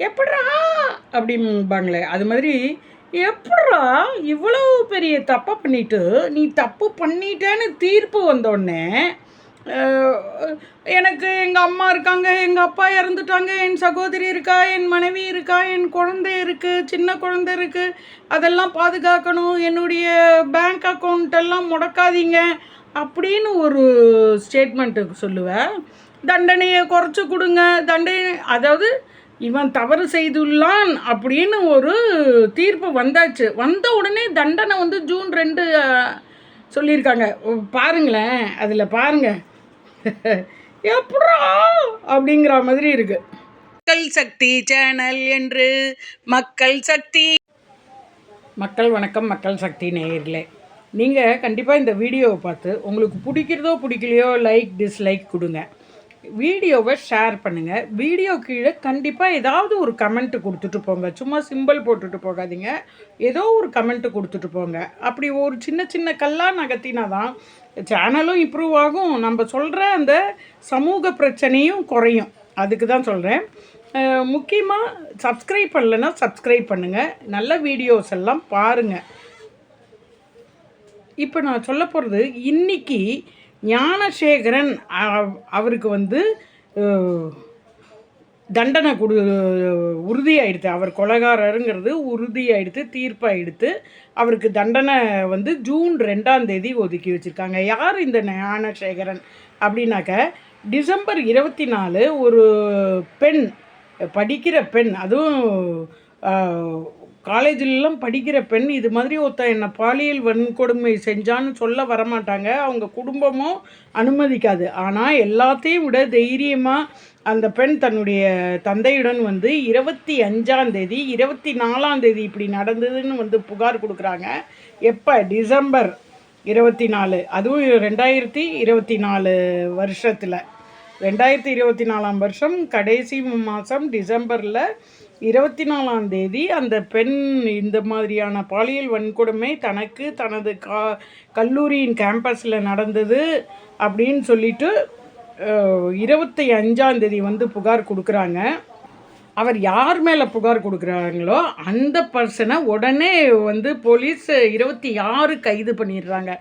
எப்படா அப்படிம்பாங்களே அது மாதிரி எப்படா இவ்வளோ பெரிய தப்பை பண்ணிட்டு நீ தப்பு பண்ணிட்டேன்னு தீர்ப்பு வந்தோடனே எனக்கு எங்கள் அம்மா இருக்காங்க எங்கள் அப்பா இறந்துட்டாங்க என் சகோதரி இருக்கா என் மனைவி இருக்கா என் குழந்தை இருக்குது சின்ன குழந்தை இருக்குது அதெல்லாம் பாதுகாக்கணும் என்னுடைய பேங்க் அக்கௌண்ட்டெல்லாம் முடக்காதீங்க அப்படின்னு ஒரு ஸ்டேட்மெண்ட்டுக்கு சொல்லுவேன் தண்டனையை குறைச்சி கொடுங்க. தண்டனை அதாவது இவன் தவறு செய்துள்ளான் அப்படின்னு ஒரு தீர்ப்பு வந்தாச்சு. வந்த உடனே தண்டனை வந்து ஜூன் ரெண்டு சொல்லியிருக்காங்க. பாருங்களேன் அதில் பாருங்க. எப்படா? அப்படிங்கிற மாதிரி இருக்கு. மக்கள் சக்தி சேனல் என்று மக்கள் சக்தி. மக்கள் வணக்கம் மக்கள் சக்தி நேயர்களே. நீங்கள் கண்டிப்பாக இந்த வீடியோவை பார்த்து உங்களுக்கு பிடிக்கிறதோ பிடிக்கலையோ லைக் டிஸ்லைக் கொடுங்க. வீடியோவை ஷேர் பண்ணுங்கள் வீடியோ கீழே கண்டிப்பாக ஏதாவது ஒரு கமெண்ட் கொடுத்துட்டு போங்க. சும்மா சிம்பிள் போட்டுட்டு போகாதீங்க. ஏதோ ஒரு கமெண்ட் கொடுத்துட்டு போங்க. அப்படி ஒரு சின்ன சின்ன கல்லாக நகர்த்தினா தான் சேனலும் இம்ப்ரூவ் ஆகும். நம்ம சொல்கிற அந்த சமூக பிரச்சனையும் குறையும். அதுக்கு தான் சொல்கிறேன் முக்கியமாக சப்ஸ்கிரைப் பண்ணலைன்னா சப்ஸ்கிரைப் பண்ணுங்கள் நல்ல வீடியோஸ் எல்லாம் பாருங்கள் இப்போ நான் சொல்ல போகிறது இன்னைக்கு ஞானசேகரன் அவ- அவருக்கு வந்து தண்டனை கொடு உறுதியாயிடுத்து. அவர் கொலைகாரருங்கிறது உறுதியாயிடுத்து தீர்ப்பாயிடுத்து அவருக்கு தண்டனை வந்து ஜூன் ரெண்டாம் தேதி ஒதுக்கி வச்சுருக்காங்க. யார் இந்த ஞானசேகரன் அப்படின்னாக்க டிசம்பர் இருபத்தி நாலு ஒரு பெண் படிக்கிற பெண் அதுவும் காலேஜிலலாம் படிக்கிற பெண் இது மாதிரி ஒருத்தன் என்னை பாலியல் வன்கொடுமை செஞ்சான்னு சொல்ல வரமாட்டாங்க. அவங்க குடும்பமும் அனுமதிக்காது. ஆனால் எல்லாத்தையும் விட தைரியமாக அந்த பெண் தன்னுடைய தந்தையுடன் வந்து இருபத்தி அஞ்சாந்தேதி இருபத்தி நாலாந்தேதி இப்படி நடந்ததுன்னு வந்து புகார் கொடுக்குறாங்க. எப்போ? டிசம்பர் இருபத்தி நாலு அதுவும் ரெண்டாயிரத்தி இருபத்தி நாலு வருஷத்தில். ரெண்டாயிரத்தி இருபத்தி நாலாம் வருஷம் கடைசி மாதம் டிசம்பரில் இருபத்தி நாலாம் தேதி அந்த பெண் இந்த மாதிரியான பாலியல் வன்கொடுமை தனக்கு தனது கா கல்லூரியின் கேம்பஸில் நடந்தது அப்படின்னு சொல்லிட்டு இருபத்தி அஞ்சாந்தேதி வந்து புகார் கொடுக்குறாங்க. அவர் யார் மேலே புகார் கொடுக்குறாங்களோ அந்த பர்சனை உடனே வந்து போலீஸ் இருபத்தி ஆறு கைது பண்ணிடுறாங்க.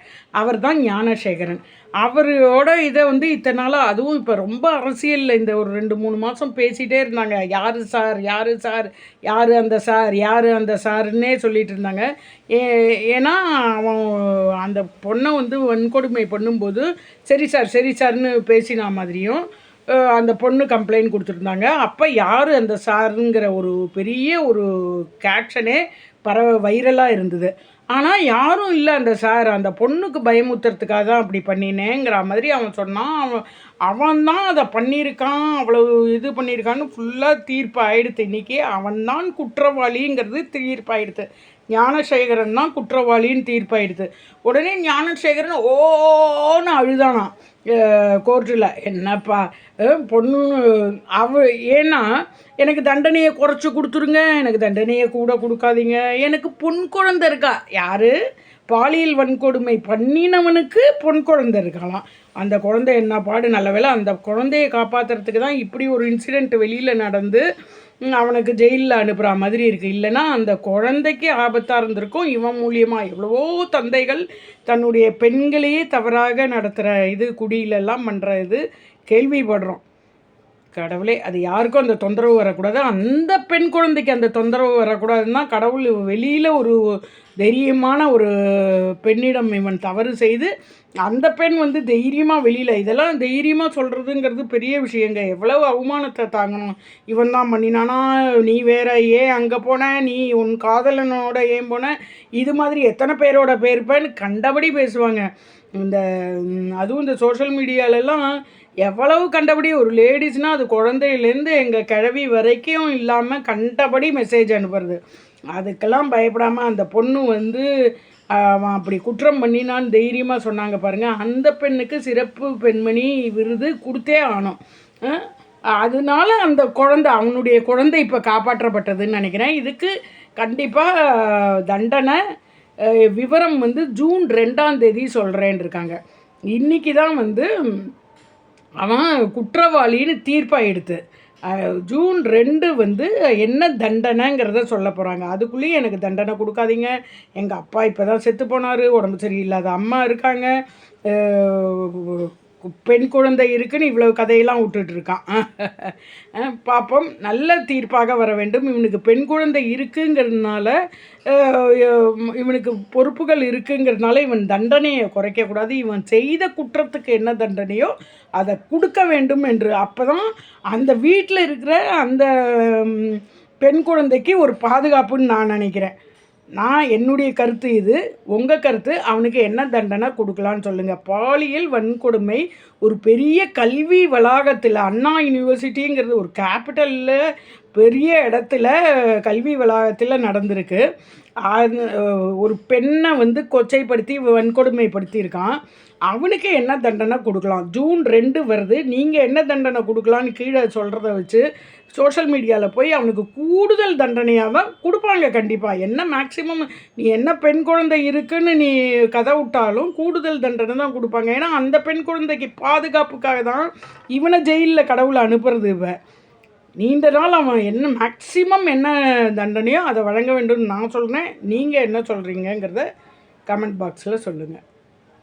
அவர் தான் ஞானசேகரன். அவரோட இதை வந்து இத்தனை நாளாக அதுவும் இப்போ ரொம்ப அரசியலில் இந்த ஒரு ரெண்டு மூணு மாதம் பேசிகிட்டே இருந்தாங்க. யார் சார் யார் சார் யார் அந்த சார் யார் அந்த சாருன்னே சொல்லிட்டு இருந்தாங்க. ஏ ஏன்னா அவன் அந்த பொண்ணை வந்து வன்கொடுமை பண்ணும்போது சரி சார் சரி சார்னு பேசின மாதிரியும் அந்த பொண்ணு கம்ப்ளைண்ட் கொடுத்துருந்தாங்க. அப்போ யார் அந்த சாருங்கிற ஒரு பெரிய ஒரு கேப்ஷனே பரவ வைரலாக இருந்தது. ஆனால் யாரும் இல்லை அந்த சார். அந்த பொண்ணுக்கு பயமுத்துறதுக்காக தான் அப்படி பண்ணினேங்கிற மாதிரி அவன் சொன்னான். அவன் அவன் தான் அதை பண்ணியிருக்கான் அவ்வளவு இது பண்ணியிருக்கான்னு ஃபுல்லாக தீர்ப்பு ஆயிடுத்து. இன்றைக்கி அவன்தான் குற்றவாளிங்கிறது தீர்ப்பாயிடுது ஞானசேகரன் தான் குற்றவாளின்னு தீர்ப்பாயிடுது உடனே ஞானசேகரன் ஓன்னு அழுதானான் கோர்ட்டில். என்னப்பா? பொண்ணு அவ ஏன்னா எனக்கு தண்டனையை குறைச்சி கொடுத்துருங்க. எனக்கு தண்டனையை கூட கொடுக்காதீங்க. எனக்கு பொன் குழந்தை இருக்கா? யார்? பாலியல் வன்கொடுமை பண்ணினவனுக்கு பொன் குழந்தை இருக்கலாம். அந்த குழந்தை என்ன பாடு? நல்ல வேலை அந்த குழந்தையை காப்பாற்றுறதுக்கு தான் இப்படி ஒரு இன்சிடெண்ட் வெளியில் நடந்து அவனுக்கு ஜெயிலில் அனுப்புகிற மாதிரி இருக்குது இல்லைன்னா அந்த குழந்தைக்கு ஆபத்தாக இருந்திருக்கும். இவன் மூலியமாக எவ்வளவோ தந்தைகள் தன்னுடைய பெண்களையே தவறாக நடத்துகிற இது குடியிலெல்லாம் பண்ணுற இது கேள்விப்படுறோம். கடவுளே அது யாருக்கும் அந்த தொந்தரவு வரக்கூடாது. அந்த பெண் குழந்தைக்கு அந்த தொந்தரவு வரக்கூடாதுன்னா கடவுள் வெளியில் ஒரு தைரியமான ஒரு பெண்ணிடம் இவன் தவறு செய்து அந்த பெண் வந்து தைரியமாக வெளியில் இதெல்லாம் தைரியமாக சொல்கிறதுங்கிறது பெரிய விஷயங்க. எவ்வளவு அவமானத்தை தாங்கணும். இவன் தான் பண்ணினானா நீ வேற ஏன் அங்கே போன? நீ உன் காதலனோட ஏன் போன? இது மாதிரி எத்தனை பேரோட பேர்ப்பேன்னு கண்டபடி பேசுவாங்க. இந்த அதுவும் இந்த சோஷியல் மீடியாலெல்லாம் எவ்வளவு கண்டபடி ஒரு லேடிஸ்னால் அது குழந்தையிலேருந்து எங்கள் கிழவி வரைக்கும் இல்லாமல் கண்டபடி மெசேஜ் அனுப்புறது. அதுக்கெல்லாம் பயப்படாமல் அந்த பொண்ணு வந்து அவன் அப்படி குற்றம் பண்ணினான்னு தைரியமாக சொன்னாங்க பாருங்கள் அந்த பெண்ணுக்கு சிறப்பு பெண்மணி விருது கொடுத்தே ஆனோம் அதனால அந்த குழந்தை அவனுடைய குழந்தை இப்போ காப்பாற்றப்பட்டதுன்னு நினைக்கிறேன். இதுக்கு கண்டிப்பாக தண்டனை விவரம் வந்து ஜூன் ரெண்டாம் தேதி சொல்கிறேன்னு இருக்காங்க இன்றைக்கி தான் வந்து அவன் குற்றவாளின்னு தீர்ப்பாயிடுத்து ஜூன் ரெண்டு வந்து என்ன தண்டனைங்கிறத சொல்ல போகிறாங்க அதுக்குள்ளேயும் எனக்கு தண்டனை கொடுக்காதீங்க. எங்கள் அப்பா இப்போ தான் செத்து போனார் உடம்பு சரியில்லாத அம்மா இருக்காங்க. பெண் குழந்தை இருக்குன்னு இவ்வளவு கதையெல்லாம் விட்டுட்டு இருக்கான் பார்ப்போம் நல்ல தீர்ப்பாக வர வேண்டும். இவனுக்கு பெண் குழந்தை இருக்குங்கிறதுனால இவனுக்கு பொறுப்புகள் இருக்குங்கிறதுனால இவன் தண்டனையை குறைக்கக்கூடாது. இவன் செய்த குற்றத்துக்கு என்ன தண்டனையோ அதை கொடுக்க வேண்டும் என்று அப்போ தான் அந்த வீட்டில் இருக்கிற அந்த பெண் குழந்தைக்கு ஒரு பாதுகாப்புன்னு நான் நினைக்கிறேன். நான் என்னுடைய கருத்து இது உங்கள் கருத்து அவனுக்கு என்ன தண்டனை கொடுக்கலான்னு சொல்லுங்கள் பாலியல் வன்கொடுமை ஒரு பெரிய கல்வி வளாகத்தில் அண்ணா யூனிவர்சிட்டிங்கிறது ஒரு கேபிட்டலில் பெரிய இடத்துல கல்வி வளாகத்தில் நடந்திருக்கு. அது, ஒரு பெண்ணை வந்து கொச்சைப்படுத்தி வன்கொடுமைப்படுத்தியிருக்கான். அவனுக்கு என்ன தண்டனை கொடுக்கலாம்? ஜூன் ரெண்டு வருது. நீங்கள் என்ன தண்டனை கொடுக்கலான்னு கீழே சொல்கிறத வச்சு சோஷியல் மீடியாவில் போய் அவனுக்கு கூடுதல் தண்டனையாக தான் கொடுப்பாங்க கண்டிப்பாக என்ன மேக்சிமம் நீ என்ன பெண் குழந்தை இருக்குன்னு நீ கதை விட்டாலும் கூடுதல் தண்டனை தான் கொடுப்பாங்க. ஏன்னா அந்த பெண் குழந்தைக்கு பாதுகாப்புக்காக தான் இவனை ஜெயிலில் கடவுளை அனுப்புறது இவன் நீண்ட நாள் அவன் என்ன மேக்ஸிமம் என்ன தண்டனையோ அதை வழங்க வேண்டும்னு நான் சொல்கிறேன் நீங்கள் என்ன சொல்கிறீங்கங்கிறத கமெண்ட் பாக்ஸில் சொல்லுங்கள்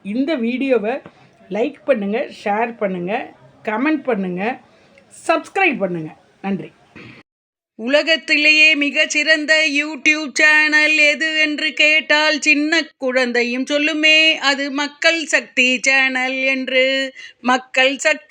இந்த வீடியோவை லைக் பண்ணுங்கள் ஷேர் பண்ணுங்கள் கமெண்ட் பண்ணுங்கள் சப்ஸ்கிரைப் பண்ணுங்கள் நன்றி. உலகத்திலேயே மிகச்சிறந்த யூடியூப் சேனல் எது என்று கேட்டால் சின்ன குழந்தையும் சொல்லுமே அது மக்கள் சக்தி சேனல் என்று. மக்கள் சக்தி